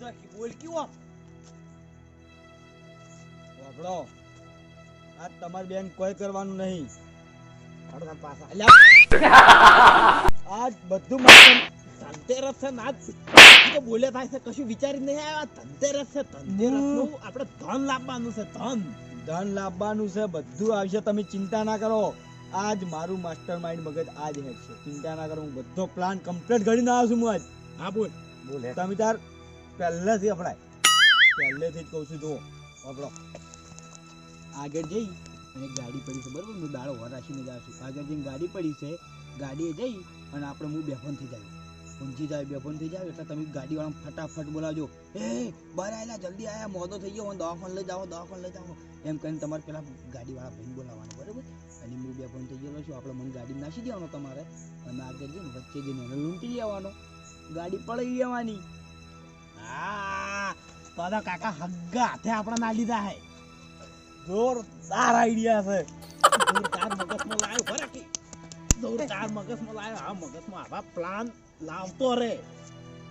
તો બોલ કેવો વાપડો આ તમારી બેન કોઈ કરવાનું નહીં. આજ બધું ધનતેરસ છે ના તો બોલે થાય છે કશું વિચારી નહીં આવ્યા. ધનતેરસ છે ધનતેરસનું આપણે ધન લાવવાનું છે ધન. ધન લાવવાનું છે બધું આવશે. તમે ચિંતા ના કરો. આજ મારું માસ્ટર માઇન્ડ મગજ આજ હેડ છે ચિંતા ના કરો હું બધો પ્લાન કમ્પ્લીટ ઘડીને આવ્યો છું હું આજ. હા બોલ. બોલ તમે તાર પહેલેથી અપડાય પહેલેથી જ કહું છું, જુઓ આપણો આગળ જઈ અને ગાડી પડી છે, બરાબર? હું દાડો વર જાઉં છું. આગળ જઈને ગાડી પડી છે, ગાડીએ જઈ અને આપણે હું બેફોન જાય ઊંચી જાય બેફોન જાય એટલે તમે ગાડીવાળા ફટાફટ બોલાવજો. એ, બહાર આવેલા જલ્દી આયા મોદો થઈ ગયો દવાખાને લઈ જાઓ દવાખાને લઈ જાઓ એમ કરીને તમારે પેલા ગાડીવાળા ભાઈને બોલાવવાનો, બરોબર? અને હું બેફોન થઈ ગયેલો છું. આપણે મને ગાડી નાખી દેવાનો તમારે. અને આગળ જઈને વચ્ચે જઈને લૂંટી લેવાનો. ગાડી પડી લેવાની હા તો તો કાકા હગ્ગા હાથે આપણે ના લીધા હે જોરદાર આઈડિયા છે. જોરદાર મગજમાં લાવ્યો ભરાકી જોરદાર મગજમાં લાવ્યો આ મગજમાં આવા પ્લાન લાવતો રે.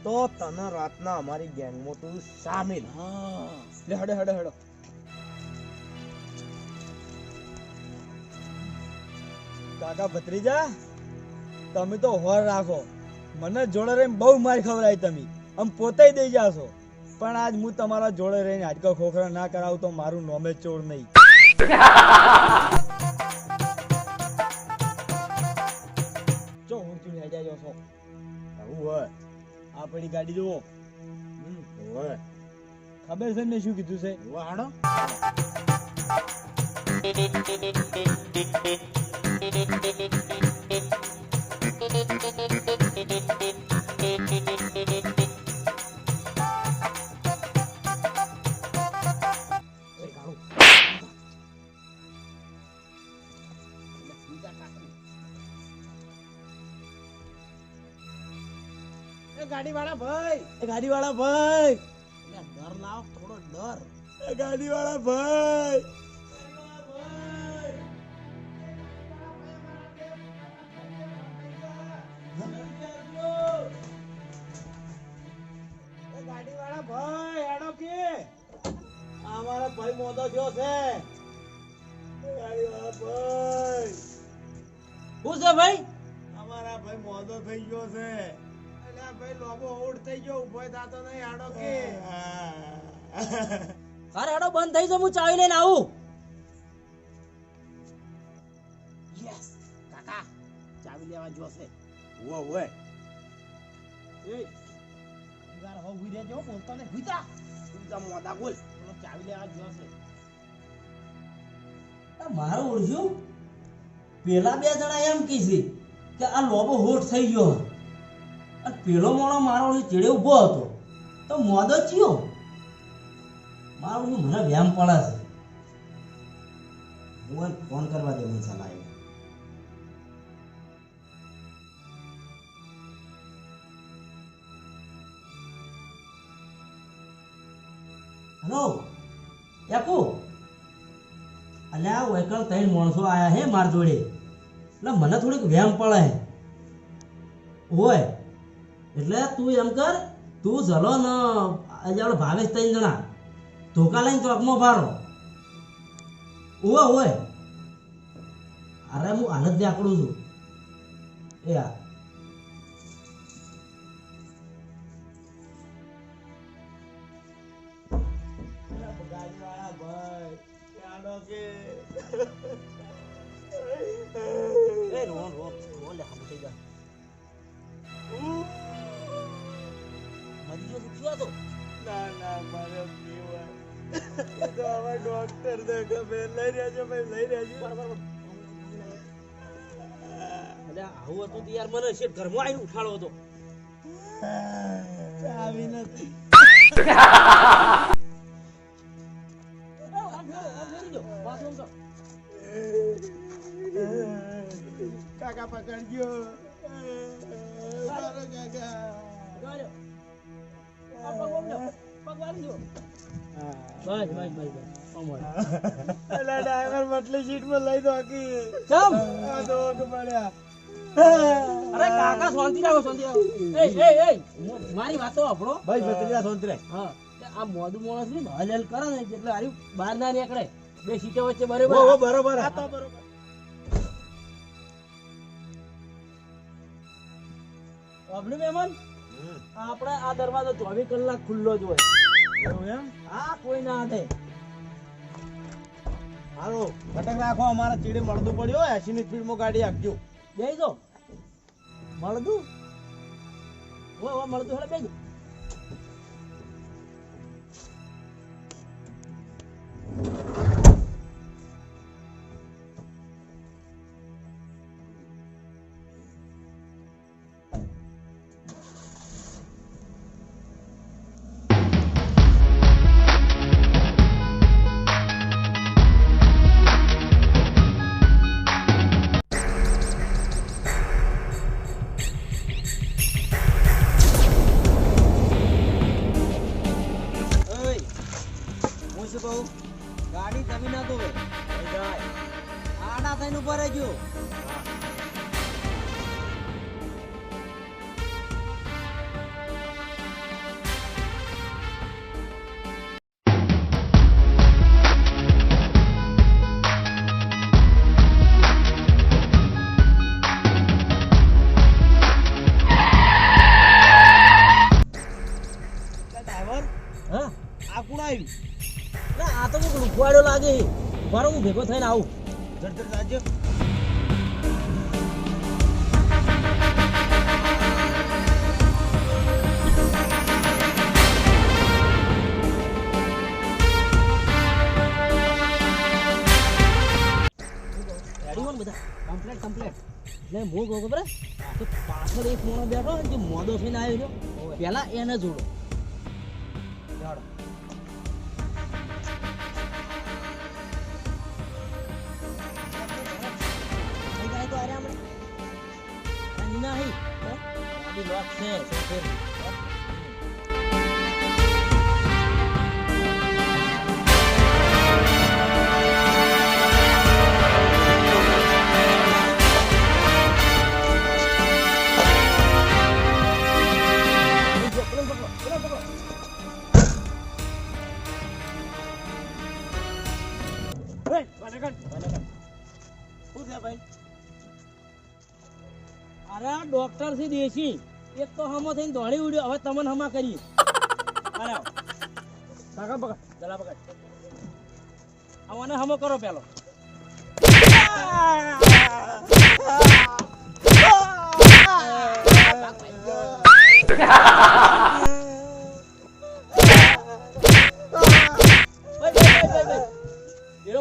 તો તને રાતના અમારી ગેંગમાં તું સામેલ. હા. લે હડે હડે હડો. કાકા ભત્રીજા તમે તો હોર રાખો. મને જોડે રહીને બહુ માર ખવડાવી તમે. આમ પોતે દઈ જાશો. પણ આજ હું તમારા જોડે રહીને હાડકા ખોખરા ના કરાવું તો મારું નોમે ચોર નહીં. જો હું તું હેડ્યા જો છો. આવું હોય. આપણી ગાડી જુઓ. હોય. ખબર છે ને શું કીધું છે? વાડો ગાડી વાળા ભાઈ ગાડી વાળા ભાઈ. ડર લાવ થોડો ડર. ગાડી વાળા ભાઈ. ગાડી ભાઈ હેડો કે. અમારા ભાઈ મોદો થયો છે. ગાડીવાળા ભાઈ. શું છે ભાઈ? અમારા ભાઈ મોદો થઈ ગયો છે. અલ્યા ઓડ થઈ ગયો ઊભો થાતો નહીં હેડો કે? અરે હેડો બંધ થઈ જો હું ચાવી લઈને આવું. યસ કાકા ચાવી લેવા જોશે. વો વો એ ગાર હો ઉઈ રહેજો બોલતો ને હુઈ જા. મોદા બોલ. ચાવી લેવા જોશે. મારું ઓળખ્યું? પેલા બે જણા એમ કીધી કે આ લોબો હોઠ થઈ ગયો. પેલો મોણો મારો ચેડે ઊભો હતો. તો મોદો થયો મારું મને વ્યામ પડે છે. હું ફોન કરવા દે મને સલાહ. હેલો? યાકુ? અલ્યા વૈકલ ત્રણ માણસો આયા હે માર જોડે. એટલે મને થોડીક વ્યામ પડે. હોય એટલે તું એમ કર, તું જલો ન. આજે આપણે ભાવેશ ત્રણ જણા, ધોકા લઈને ચોકમાં ફારો. ઓવે ઓવે અરે હું જ આકડું છું. એ આ. ભાઈ એ તો હવે ડોક્ટર ને ગમે લઈ રહેજો ભાઈ લઈ રહેજો અલ્યા આવું હતું યાર મને શેઠ ઘરમાં આવીને ઉઠાડો હતો. ચાવી નથી. કાકા પકડજો. બસ બસ બસ બસ અમર અલા મટલી સીટમાં લઈ દો આખી ચમ આ દો પડ્યા અરે કાકા શાંતિ રાખો શાંતિ રાખો. એ એ એ મારી વાતો આપણો ભાઈ ભત્રીજા સોંતરે હા. આ મોદું માણસ ને હલ હલ કરે ને એટલે હારી બહાર ના નીકળે. બે સીટો વચ્ચે બરોબર બરોબર. આ તો બરોબર. મહેમાન? આપણે આ દરવાજો ચોવીસ કલાક ખુલ્લો જ હોય. એમ હા, કોઈ ના હટે હારું ફટક રાખો, અમારા ચીડે મળતું પડ્યો એસી ની ગાડી આપજો. જઈ જો મળતું ઓ ઓ મળતું હેડે બેજો છે હું ભેગો થઈને આવું. જડતર રાજ્ય. કમ્પ્લેટ કમ્પ્લેટ એટલે હું કહું ખબર પાછળ એક મોણો બેઠો ને જે મોદો થઈને આવ્યો છે પેલા એને જાડો. છે ભાઈ અરે આ ડોક્ટર છે દેશી એક તો હમો થઈને દોડી ઉડ્યો. હવે તમને હમા કરી. કાકા પકડ. જલા પકડ. આવને હમો કરો પેલો.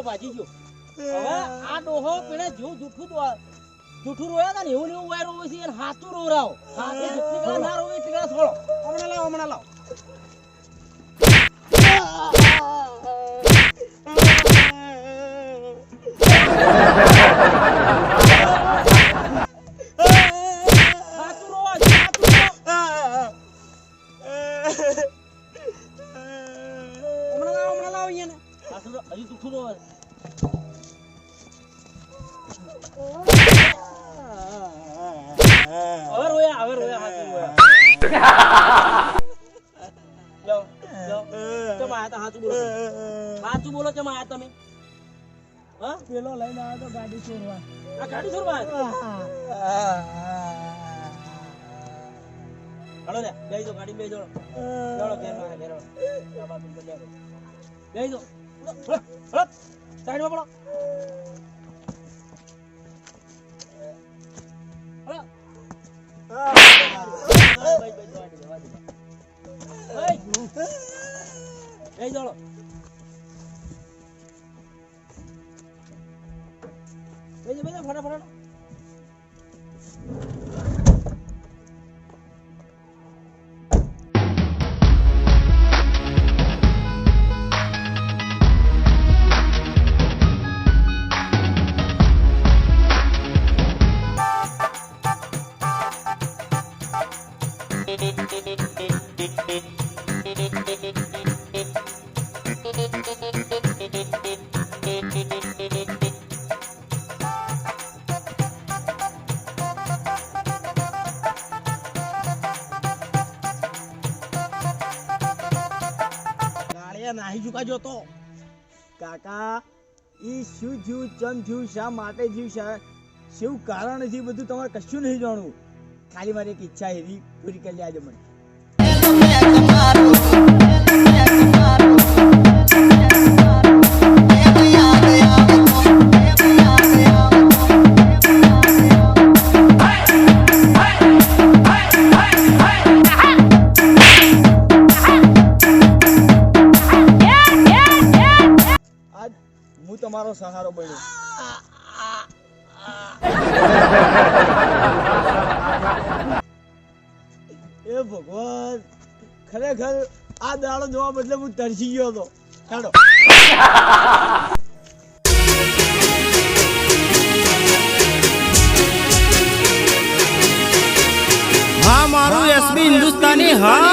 ભાજી ગયો. હવે આ ડોહો પેલે જેવું જૂઠું દો જૂઠું રોયા હતા ને એવું એવું વાયરો હોય છે હાચું રોવરાવો. હાથે જેટલી કલા ના રોવે એટલી કલા છોડો. હમણાં લાવો હમણાં લાવો. હાચું રોયા લો લો ચમ આયા તા હાચું બોલો હાચું બોલો ચમ આયા તમે હા. પેલો લઈને આવ્યો તો ગાડી ચોરવા આ ગાડી ચોરવા હાલો લે દો ગાડી દો ચલો ઘેર મારે ઘેર બાજુ સાઈડમાં પડો હળો બેહી દો, બેહી દો, ફટાફટ નાહી ચૂકા તો? કાકા એ શું જીવ ચંદ થયું? શા માટે જીવ શા શું કારણ છે બધું તમારે કશું નહીં જાણવું. ખાલી મારી એક ઈચ્છા એવી પૂરી કરી લેજો મને. સહારો બન્યો. એ ભગવાન ખરેખર આ દાડો જોવા બદલે હું તરસી ગયો હતો. ચાલો હા મારું એસબી હિન્દુસ્તાની હા.